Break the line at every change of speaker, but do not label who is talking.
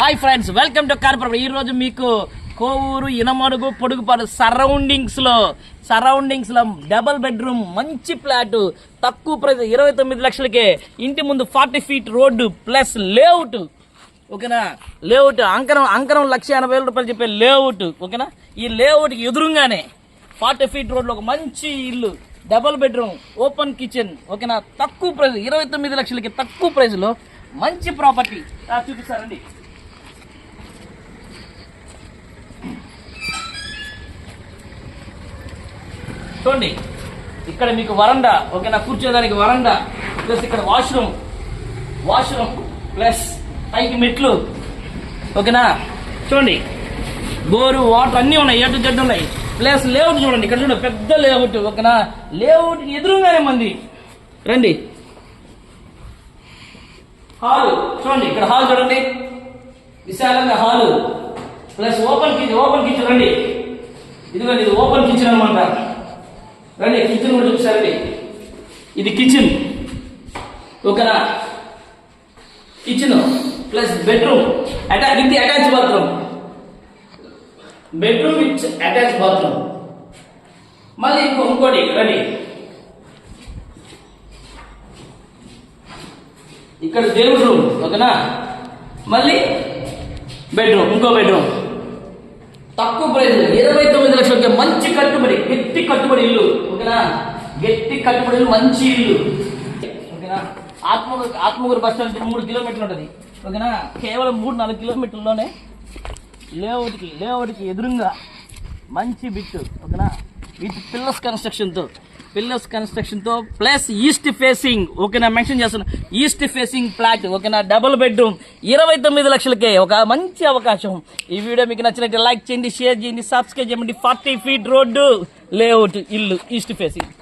Hi friends welcome to corporate ఈరోజు మీకు కోవూరు ఇనమడుగు పొడుగుపాడు సరౌండింగ్స్లో సరౌండింగ్స్లో డబల్ బెడ్రూమ్ మంచి ఫ్లాట్ తక్కువ ప్రైస్ ఇరవై తొమ్మిది లక్షలకే ఇంటి ముందు forty feet road plus layout ఓకేనా? లేఅవుట్ అంకరం అంకరం లక్ష ఎనభై వేల రూపాయలు చెప్పే లేఅవుట్ ఓకేనా? ఈ లేఅవుట్కి ఎదురుగానే ఫార్టీ ఫీట్ రోడ్లో ఒక మంచి ఇల్లు డబుల్ బెడ్రూమ్ ఓపెన్ కిచెన్ ఓకేనా? తక్కువ ప్రైస్ ఇరవై తొమ్మిది లక్షలకి తక్కువ ప్రైస్లో మంచి ప్రాపర్టీ చూపిస్తారండి. చూడండి ఇక్కడ మీకు వరండా ఓకేనా? కూర్చోడానికి వరండా ప్లస్ ఇక్కడ వాష్రూమ్. వాష్రూమ్ ప్లస్ పైకి మెట్లు. ఓకేనా? చూడండి. బోరు వాటర్ అన్నీ ఉన్నాయి. ఎటు జడ్డు ఉన్నాయి? ప్లస్ లేఅవుట్ చూడండి. ఇక్కడ చూడండి పెద్ద లేఅవుట్ ఓకేనా? లేఅవుట్ ఎదురుగానే మంది. రండి. హాల్. చూడండి ఇక్కడ హాల్ చూడండి. విశాలంగా hall. Plus open kitchen open kitchen రండి. ఇదిగోండి ఇది ఓపెన్ కిచెన్ అనమాట రండి కిచెన్ కూడా చూపిస్తారండి. ఇది కిచెన్ ఓకేనా? కిచెన్ ప్లస్ బెడ్రూమ్ అటా with attach bathroom bedroom with attach bathroom మళ్ళీ ఇంకో ఇంకోటి రండి. ఇక్కడ దేవుడు రూమ్ ఓకేనా? మళ్ళీ బెడ్రూమ్ ఇంకో బెడ్రూమ్ తక్కువ ప్రైస్ ఇరవై తొమ్మిది లక్షలకి మంచి కట్టుబడి గట్టి కట్టుబడి ఇల్లు ఓకేనా? గట్టి కట్టుబడి ఇల్లు మంచి ఇల్లు. ఓకేనా? ఆత్మూరు ఆత్మూరు బస్ స్టాండ్ మూడు కిలోమీటర్లు ఉంటుంది. ఓకేనా? కేవలం మూడు నాలుగు కిలోమీటర్లోనే లేఅవుట్కి లేఅవుట్కి ఎదురుగా మంచి బిట్ ఓకేనా? విత్ పిల్లర్స్ కన్స్ట్రక్షన్తో పిల్లర్స్ కన్స్ట్రక్షన్తో ప్లస్ ఈస్ట్ ఫేసింగ్ ఓకేనా మెన్షన్ చేస్తున్నా. ఈస్ట్ ఫేసింగ్ ఫ్లాట్ ఓకేనా డబుల్ బెడ్రూమ్ ఇరవై తొమ్మిది లక్షలకే ఒక మంచి అవకాశం. ఈ వీడియో మీకు నచ్చినట్టు లైక్ చేయండి షేర్ చేయండి సబ్స్క్రైబ్ చేయండి. ఫార్టీ ఫీట్ రోడ్డు లేఅవుట్ ఇల్లు ఈస్ట్ ఫేసింగ్